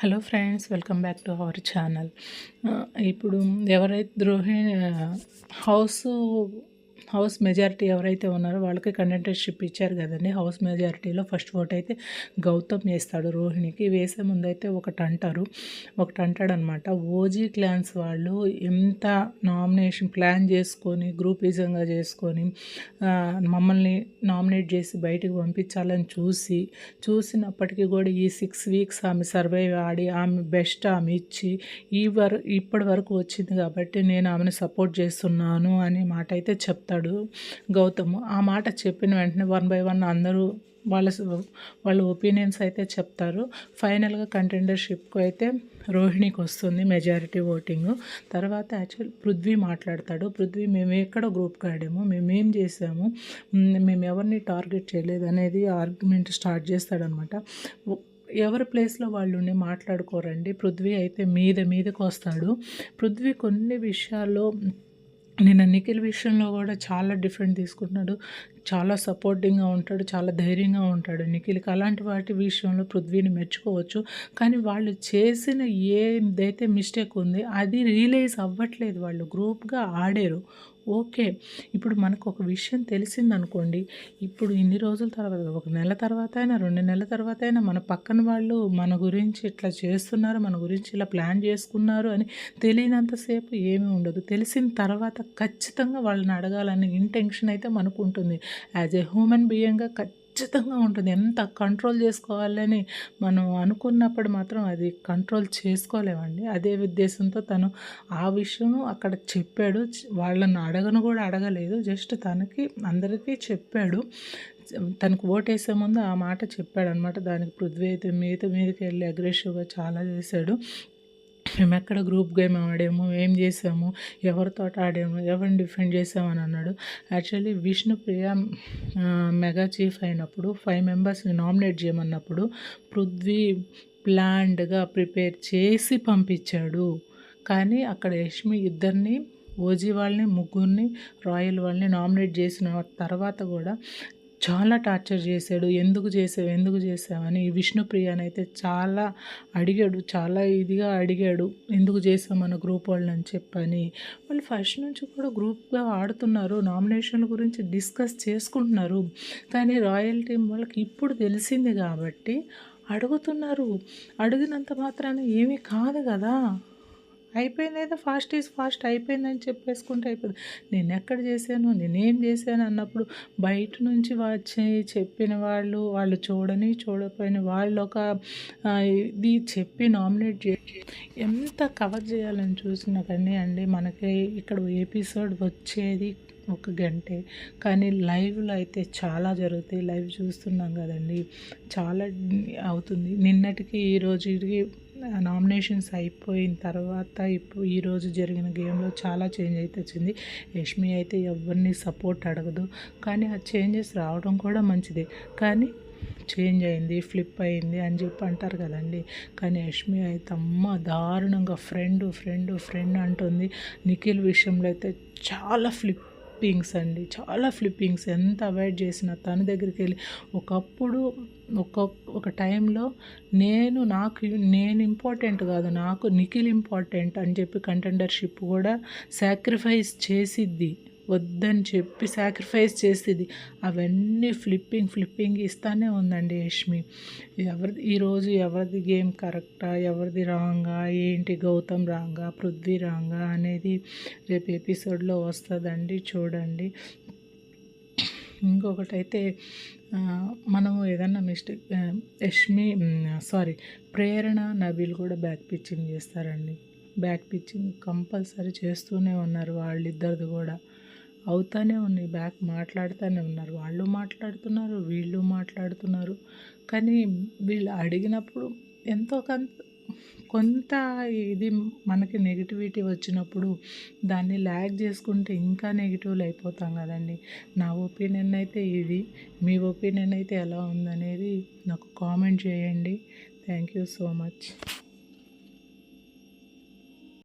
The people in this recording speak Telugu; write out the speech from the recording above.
Hello friends welcome back to our channel ఇప్పుడు ఎవరైతే ద్రోహి హౌస్ హౌస్ మెజారిటీ ఎవరైతే ఉన్నారో వాళ్ళకి కంటెంటర్షిప్ ఇచ్చారు కదండి. హౌస్ మెజారిటీలో ఫస్ట్ ఓట్ అయితే గౌతమ్ వేస్తాడు రోహిణికి. వేసే ముందు అయితే ఒకటి అంటారు. ఒకటి అంటాడు అనమాట ఓజీ క్లాన్స్ వాళ్ళు ఎంత నామినేషన్ ప్లాన్ చేసుకొని గ్రూపిజంగా చేసుకొని మమ్మల్ని నామినేట్ చేసి బయటికి పంపించాలని చూసి చూసినప్పటికీ కూడా ఈ సిక్స్ వీక్స్ ఆమె సర్వైవ్ ఆడి ఆమె బెస్ట్ ఆమె ఇచ్చి ఈ వర ఇప్పటి వరకు వచ్చింది కాబట్టి నేను ఆమెను సపోర్ట్ చేస్తున్నాను అనే మాట అయితే చెప్తాడు. గౌతమ్. ఆ మాట చెప్పిన వెంటనే వన్ బై వన్ అందరూ వాళ్ళ వాళ్ళ ఒపీనియన్స్ అయితే చెప్తారు. ఫైనల్గా కంటెండర్షిప్కు అయితే రోహిణికి వస్తుంది మెజారిటీ ఓటింగ్. తర్వాత యాక్చువల్ పృథ్వీ మాట్లాడతాడు. పృథ్వీ మేము ఎక్కడ గ్రూప్కి ఆడాము మేము ఏం చేసాము మేము ఎవరిని టార్గెట్ చేయలేదు అనేది ఆర్గ్యుమెంట్ స్టార్ట్ చేస్తాడనమాట. ఎవరి ప్లేస్లో వాళ్ళు ఉండి మాట్లాడుకోరండి. పృథ్వీ అయితే మీద మీదకి వస్తాడు. పృథ్వీ కొన్ని విషయాల్లో నిన్న నిఖిల్ విషయంలో కూడా చాలా డిఫరెంట్ తీసుకుంటున్నాడు. చాలా సపోర్టింగ్గా ఉంటాడు చాలా ధైర్యంగా ఉంటాడు నిఖిల్కి. అలాంటి వాటి విషయంలో పృథ్వీని మెచ్చుకోవచ్చు. కానీ వాళ్ళు చేసిన ఏదైతే మిస్టేక్ ఉంది అది రియలైజ్ అవ్వట్లేదు. వాళ్ళు గ్రూప్గా ఆడారు. ఓకే ఇప్పుడు మనకు ఒక విషయం తెలిసిందనుకోండి. ఇప్పుడు ఇన్ని రోజుల తర్వాత ఒక నెల తర్వాత అయినా రెండు నెలల తర్వాత అయినా మన పక్కన వాళ్ళు మన గురించి ఇట్లా చేస్తున్నారు మన గురించి ఇలా ప్లాన్ చేసుకున్నారు అని తెలియనంతసేపు ఏమీ ఉండదు. తెలిసిన తర్వాత ఖచ్చితంగా వాళ్ళని అడగాలని ఇంటెన్షన్ అయితే మనకు ఉంటుంది యాజ్ ఏ హ్యూమన్ బీయింగ్గా ఖచ్చితంగా ఉంటుంది. ఎంత కంట్రోల్ చేసుకోవాలని మనం అనుకున్నప్పుడు మాత్రం అది కంట్రోల్ చేసుకోలేమండి. అదే ఉద్దేశంతో తను ఆ విషయం అక్కడ చెప్పాడు. వాళ్ళను అడగను కూడా అడగలేదు. జస్ట్ తనకి అందరికీ చెప్పాడు. తనకు ఓటేసే ముందు ఆ మాట చెప్పాడు అనమాట దానికి పృథ్వీ అయితే మీద మీదకి వెళ్ళి అగ్రెసివ్గా చాలా చేశాడు. మేము ఎక్కడ గ్రూప్ గేమ్ ఆడాము ఏం చేసాము ఎవరితో ఆడాము ఎవరిని డిఫెండ్ చేసామని అన్నాడు. యాక్చువల్లీ విష్ణుప్రియ మెగా చీఫ్ అయినప్పుడు ఫైవ్ మెంబర్స్ని నామినేట్ చేయమన్నప్పుడు పృథ్వీ ప్లాన్డ్గా ప్రిపేర్ చేసి పంపించాడు. కానీ అక్కడ యష్మి ఇద్దరిని ఓజీ వాళ్ళని ముగ్గురిని రాయల్ వాళ్ళని నామినేట్ చేసిన తర్వాత కూడా చాలా టార్చర్ చేశాడు. ఎందుకు చేసావు? ఎందుకు చేసావని ఈ విష్ణుప్రియని అయితే చాలా అడిగాడు. చాలా ఇదిగా అడిగాడు. ఎందుకు చేసావు మన గ్రూప్ వాళ్ళని చెప్పని. వాళ్ళు ఫస్ట్ నుంచి కూడా గ్రూప్గా ఆడుతున్నారు. నామినేషన్ల గురించి డిస్కస్ చేసుకుంటున్నారు. కానీ రాయల్ టీం వాళ్ళకి ఇప్పుడు తెలిసింది కాబట్టి అడుగుతున్నారు. అడిగినంత మాత్రాన ఏమీ కాదు కదా. అయిపోయింది ఏదో ఫాస్ట్ ఈజ్ ఫాస్ట్ అయిపోయిందని చెప్పేసుకుంటే అయిపోయింది. నేను ఎక్కడ చేశాను? నేనేం చేశాను అన్నప్పుడు బయట నుంచి వచ్చి చెప్పిన వాళ్ళు వాళ్ళు చూడని చూడకపోయిన వాళ్ళు ఒక ఇది చెప్పి నామినేట్ చేసి ఎంత కవర్ చేయాలని చూసినా కానీ అండి మనకి ఇక్కడ ఎపిసోడ్ వచ్చేది ఒక గంటే. కానీ లైవ్లో అయితే చాలా జరుగుతాయి. లైవ్ చూస్తున్నాం కదండి. చాలా అవుతుంది. నిన్నటికి ఈ రోజుకి నామినేషన్స్ అయిపోయిన తర్వాత ఇప్పుడు ఈరోజు జరిగిన గేమ్లో చాలా చేంజ్ అయితే వచ్చింది. యష్మి అయితే ఎవరిని సపోర్ట్ అడగదు. కానీ ఆ చేంజెస్ రావడం కూడా మంచిదే. కానీ చేంజ్ అయింది ఫ్లిప్ అయింది అని చెప్పి అంటారు కదండి. కానీ యష్మి అయితే అమ్మ దారుణంగా ఫ్రెండ్ ఫ్రెండ్ ఫ్రెండ్ అంటుంది. నిఖిల్ విషయంలో అయితే చాలా ఫ్లిప్ ఫ్లిప్పింగ్స్ అండి. చాలా ఫ్లిప్పింగ్స్. ఎంత అవాయిడ్ చేసినా తన దగ్గరికి వెళ్ళి ఒకప్పుడు ఒక ఒక టైంలో నేను నాకు నేను ఇంపార్టెంట్ కాదు నాకు నిఖిల్ ఇంపార్టెంట్ అని చెప్పి కంటెండర్షిప్ కూడా సాక్రిఫైస్ చేసిద్ది. వద్దని చెప్పి సాక్రిఫైస్ చేసేది. అవన్నీ ఫ్లిప్పింగ్ ఫ్లిప్పింగ్ ఇస్తానే ఉందండి యష్మి. ఎవరిది ఈరోజు ఎవరిది గేమ్ కరెక్టా ఎవరిది రాంగా ఏంటి గౌతమ్ రాంగా పృథ్వీ రాంగా అనేది రేపు ఎపిసోడ్లో వస్తుందండి చూడండి. ఇంకొకటి అయితే మనము ఏదన్నా మిస్టేక్ యష్మి సారీ ప్రేరణ నబీల్ కూడా బ్యాక్ పిచ్చింగ్ చేస్తారండి. బ్యాక్ పిచ్చింగ్ కంపల్సరీ చేస్తూనే ఉన్నారు వాళ్ళిద్దరిది కూడా. అవుతానే ఉన్నాయి. బ్యాక్ మాట్లాడుతూనే ఉన్నారు. వాళ్ళు మాట్లాడుతున్నారు వీళ్ళు మాట్లాడుతున్నారు. కానీ వీళ్ళు అడిగినప్పుడు ఎంతో కొంత కొంత ఇది మనకి నెగిటివిటీ వచ్చినప్పుడు దాన్ని ల్యాగ్ చేసుకుంటే ఇంకా నెగిటివ్లు అయిపోతాం కదండి. నా ఒపీనియన్ అయితే ఇది. మీ ఒపీనియన్ అయితే ఎలా ఉందనేది నాకు కామెంట్ చేయండి. Thank you so much.